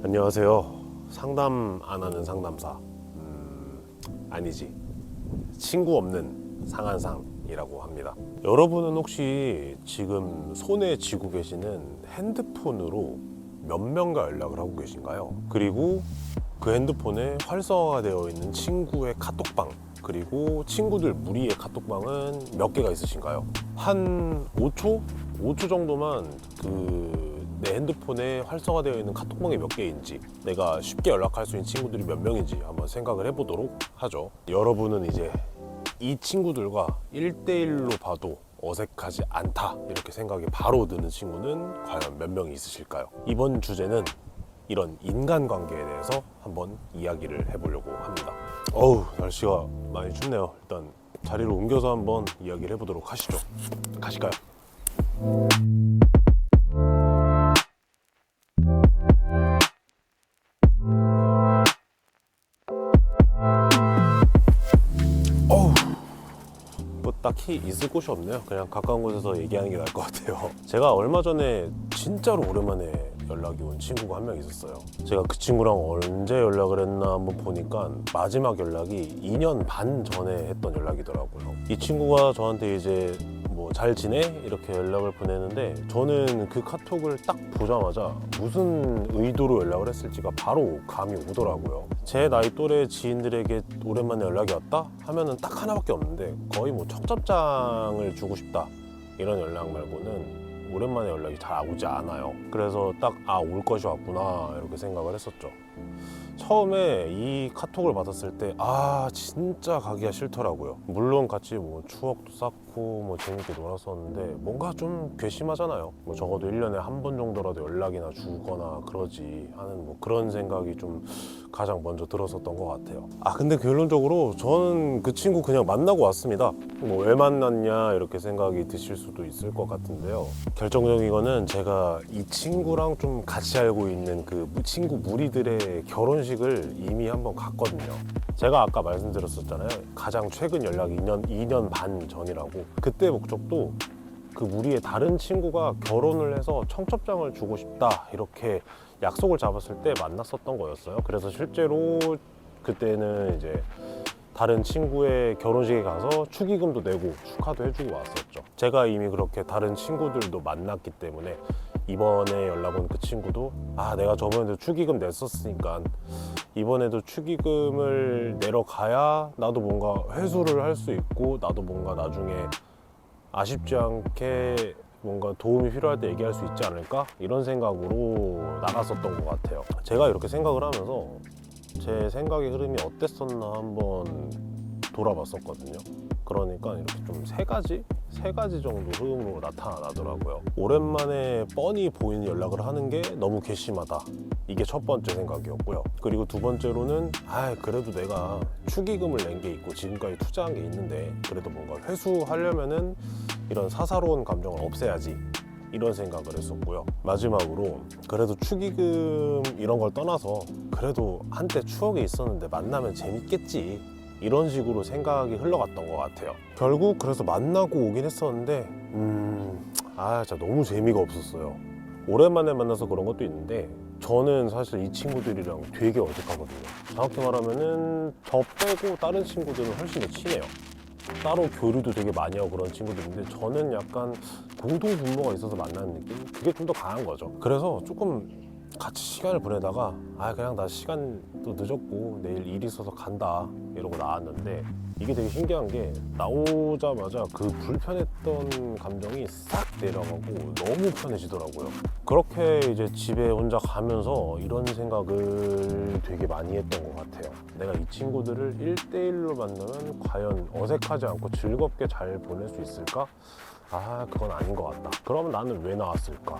안녕하세요. 상담 안 하는 상담사. 음, 아니지. 친구 없는 상한상이라고 합니다. 여러분은 혹시 지금 손에 쥐고 계시는 핸드폰으로 몇 명과 연락을 하고 계신가요? 그리고 그 핸드폰에 활성화가 되어 있는 친구의 카톡방 그리고 친구들 무리의 카톡방은 몇 개가 있으신가요? 한 5초? 5초 정도만 그 내 핸드폰에 활성화되어 있는 카톡방이 몇 개인지 내가 쉽게 연락할 수 있는 친구들이 몇 명인지 한번 생각을 해보도록 하죠. 여러분은 이제 이 친구들과 1대1로 봐도 어색하지 않다 이렇게 생각이 바로 드는 친구는 과연 몇 명이 있으실까요? 이번 주제는 이런 인간관계에 대해서 한번 이야기를 해보려고 합니다. 어우 날씨가 많이 춥네요. 일단 자리를 옮겨서 한번 이야기를 해보도록 하시죠. 가실까요? 딱히 있을 곳이 없네요. 그냥 가까운 곳에서 얘기하는 게 나을 것 같아요. 제가 얼마 전에 진짜로 오랜만에 연락이 온 친구가 한 명 있었어요. 제가 그 친구랑 언제 연락을 했나 한번 보니까 마지막 연락이 2년 반 전에 했던 연락이더라고요. 이 친구가 저한테 이제 뭐 잘 지내? 이렇게 연락을 보내는데 저는 그 카톡을 딱 보자마자 무슨 의도로 연락을 했을지가 바로 감이 오더라고요. 제 나이 또래 지인들에게 오랜만에 연락이 왔다? 하면은 딱 하나밖에 없는데 거의 뭐 청첩장을 주고 싶다 이런 연락 말고는 오랜만에 연락이 잘 오지 않아요. 그래서 딱 아 올 것이 왔구나 이렇게 생각을 했었죠. 처음에 이 카톡을 받았을 때 아 진짜 가기가 싫더라고요. 물론 같이 뭐 추억도 쌓고 뭐 재밌게 놀았었는데 뭔가 좀 괘씸하잖아요. 뭐 적어도 1년에 한 번 정도라도 연락이나 주거나 그러지 하는 뭐 그런 생각이 좀 가장 먼저 들었었던 것 같아요. 아 근데 결론적으로 저는 그 친구 그냥 만나고 왔습니다. 뭐 왜 만났냐 이렇게 생각이 드실 수도 있을 것 같은데요. 결정적인 거는 제가 이 친구랑 좀 같이 알고 있는 그 친구 무리들의 결혼식을 이미 한번 갔거든요. 제가 아까 말씀드렸었잖아요. 가장 최근 연락이 2년, 2년 반 전이라고. 그때 목적도 그 무리의 다른 친구가 결혼을 해서 청첩장을 주고 싶다 이렇게 약속을 잡았을 때 만났었던 거였어요. 그래서 실제로 그때는 이제 다른 친구의 결혼식에 가서 축의금도 내고 축하도 해주고 왔었죠. 제가 이미 그렇게 다른 친구들도 만났기 때문에 이번에 연락 온 그 친구도 아 내가 저번에도 축의금 냈었으니까 이번에도 축의금을 내러 가야 나도 뭔가 회수를 할 수 있고 나도 뭔가 나중에 아쉽지 않게 뭔가 도움이 필요할 때 얘기할 수 있지 않을까 이런 생각으로 나갔었던 것 같아요. 제가 이렇게 생각을 하면서 제 생각의 흐름이 어땠었나 한번 돌아봤었거든요. 그러니까 이렇게 좀 세 가지 세 가지 정도 흐름으로 나타나더라고요. 오랜만에 뻔히 보이는 연락을 하는 게 너무 괘씸하다. 이게 첫 번째 생각이었고요. 그리고 두 번째로는 아 그래도 내가 축의금을 낸 게 있고 지금까지 투자한 게 있는데 그래도 뭔가 회수하려면은 이런 사사로운 감정을 없애야지. 이런 생각을 했었고요. 마지막으로 그래도 축의금 이런 걸 떠나서 그래도 한때 추억이 있었는데 만나면 재밌겠지. 이런 식으로 생각이 흘러갔던 것 같아요. 결국 그래서 만나고 오긴 했었는데, 음, 아, 진짜 너무 재미가 없었어요. 오랜만에 만나서 그런 것도 있는데, 저는 사실 이 친구들이랑 되게 어색하거든요. 정확히 말하면은 저 빼고 다른 친구들은 훨씬 더 친해요. 따로 교류도 되게 많이 하고 그런 친구들인데 저는 약간 공동 분모가 있어서 만나는 느낌? 그게 좀 더 강한 거죠. 그래서 조금 같이 시간을 보내다가 아 그냥 나 시간도 늦었고 내일 일 있어서 간다 이러고 나왔는데 이게 되게 신기한 게 나오자마자 그 불편했던 감정이 싹 내려가고 너무 편해지더라고요. 그렇게 이제 집에 혼자 가면서 이런 생각을 되게 많이 했던 것 같아요. 내가 이 친구들을 1대1로 만나면 과연 어색하지 않고 즐겁게 잘 보낼 수 있을까? 아, 그건 아닌 것 같다. 그러면 나는 왜 나왔을까?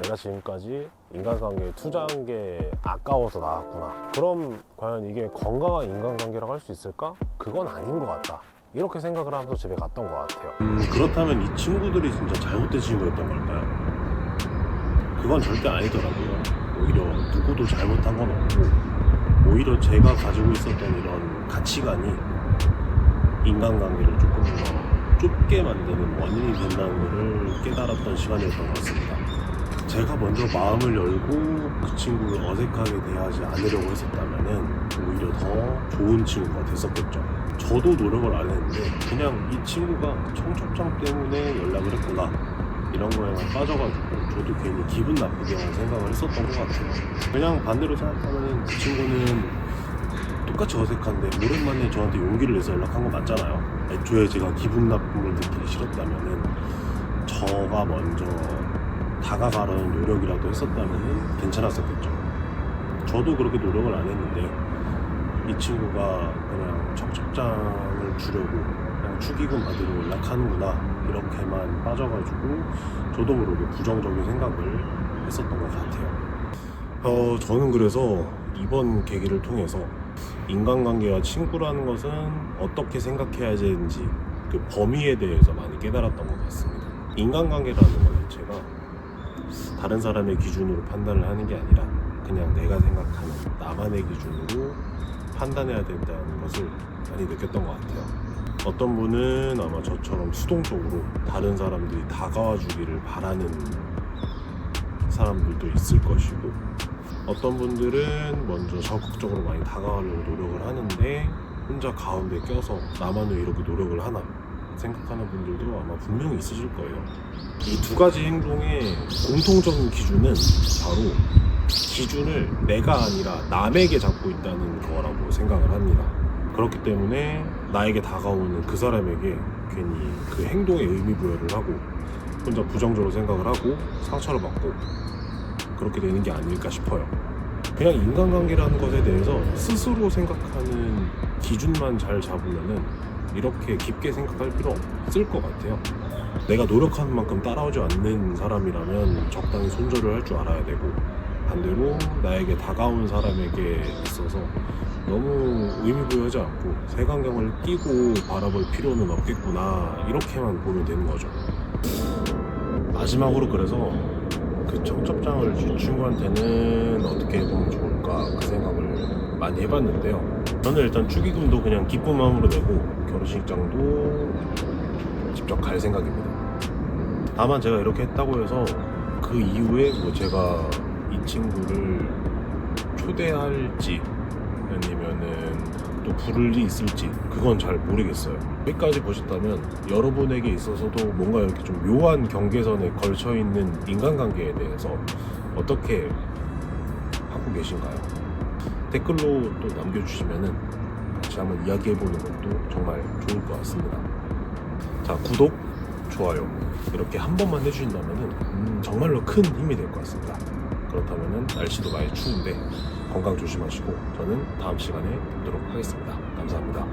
내가 지금까지 인간관계에 투자한 게 아까워서 나왔구나. 그럼 과연 이게 건강한 인간관계라고 할 수 있을까? 그건 아닌 것 같다. 이렇게 생각을 하면서 집에 갔던 것 같아요. 음, 그렇다면 이 친구들이 진짜 잘못된 친구였던 걸까요? 그건 절대 아니더라고요. 오히려 누구도 잘못한 건 없고, 오히려 제가 가지고 있었던 이런 가치관이 인간관계를 조금 더 좁게 만드는 원인이 된다는 것을 깨달았던 시간이었던 것 같습니다. 제가 먼저 마음을 열고 그 친구를 어색하게 대하지 않으려고 했었다면은 오히려 더 좋은 친구가 됐었겠죠. 저도 노력을 안 했는데 그냥 이 친구가 청첩장 때문에 연락을 했구나 이런 거에만 빠져가지고 저도 괜히 기분 나쁘게만 생각을 했었던 것 같아요. 그냥 반대로 생각하면 그 친구는 똑같이 어색한데 오랜만에 저한테 용기를 내서 연락한 거 맞잖아요. 애초에 제가 기분 나쁨을 느끼기 싫었다면은 저가 먼저 다가가려는 노력이라도 했었다면 괜찮았었겠죠. 저도 그렇게 노력을 안 했는데 이 친구가 그냥 청첩장을 주려고 그냥 축의금 받으러 연락하는구나 이렇게만 빠져가지고 저도 모르게 부정적인 생각을 했었던 것 같아요. 어, 저는 그래서 이번 계기를 통해서 인간관계와 친구라는 것은 어떻게 생각해야 되는지 그 범위에 대해서 많이 깨달았던 것 같습니다. 인간관계라는 것 자체가 다른 사람의 기준으로 판단을 하는 게 아니라 그냥 내가 생각하는 나만의 기준으로 판단해야 된다는 것을 많이 느꼈던 것 같아요. 어떤 분은 아마 저처럼 수동적으로 다른 사람들이 다가와 주기를 바라는 사람들도 있을 것이고 어떤 분들은 먼저 적극적으로 많이 다가가려고 노력을 하는데 혼자 가운데 껴서 나만 왜 이렇게 노력을 하나 생각하는 분들도 아마 분명히 있으실 거예요. 이 두 가지 행동의 공통적인 기준은 바로 기준을 내가 아니라 남에게 잡고 있다는 거라고 생각을 합니다. 그렇기 때문에 나에게 다가오는 그 사람에게 괜히 그 행동에 의미 부여를 하고 혼자 부정적으로 생각을 하고 상처를 받고 그렇게 되는 게 아닐까 싶어요. 그냥 인간관계라는 것에 대해서 스스로 생각하는 기준만 잘 잡으면은 이렇게 깊게 생각할 필요 없을 것 같아요. 내가 노력하는 만큼 따라오지 않는 사람이라면 적당히 손절을 할 줄 알아야 되고 반대로 나에게 다가온 사람에게 있어서 너무 의미 부여하지 않고 색안경을 끼고 바라볼 필요는 없겠구나 이렇게만 보면 되는 거죠. 마지막으로 그래서 그 청첩장을 준 친구한테는 어떻게 해보면 좋을까 그 생각을 많이 해봤는데요. 저는 일단 축의금도 그냥 기쁜 마음으로 내고 결혼식장도 직접 갈 생각입니다. 다만 제가 이렇게 했다고 해서 그 이후에 뭐 제가 이 친구를 초대할지 아니면은 또 부를 일이 있을지 그건 잘 모르겠어요. 여기까지 보셨다면 여러분에게 있어서도 뭔가 이렇게 좀 묘한 경계선에 걸쳐 있는 인간관계에 대해서 어떻게 하고 계신가요? 댓글로 또 남겨주시면은 같이 한번 이야기해보는 것도 정말 좋을 것 같습니다. 자 구독, 좋아요 이렇게 한 번만 해주신다면은 음, 정말로 큰 힘이 될 것 같습니다. 그렇다면은 날씨도 많이 추운데 건강 조심하시고 저는 다음 시간에 뵙도록 하겠습니다. 감사합니다.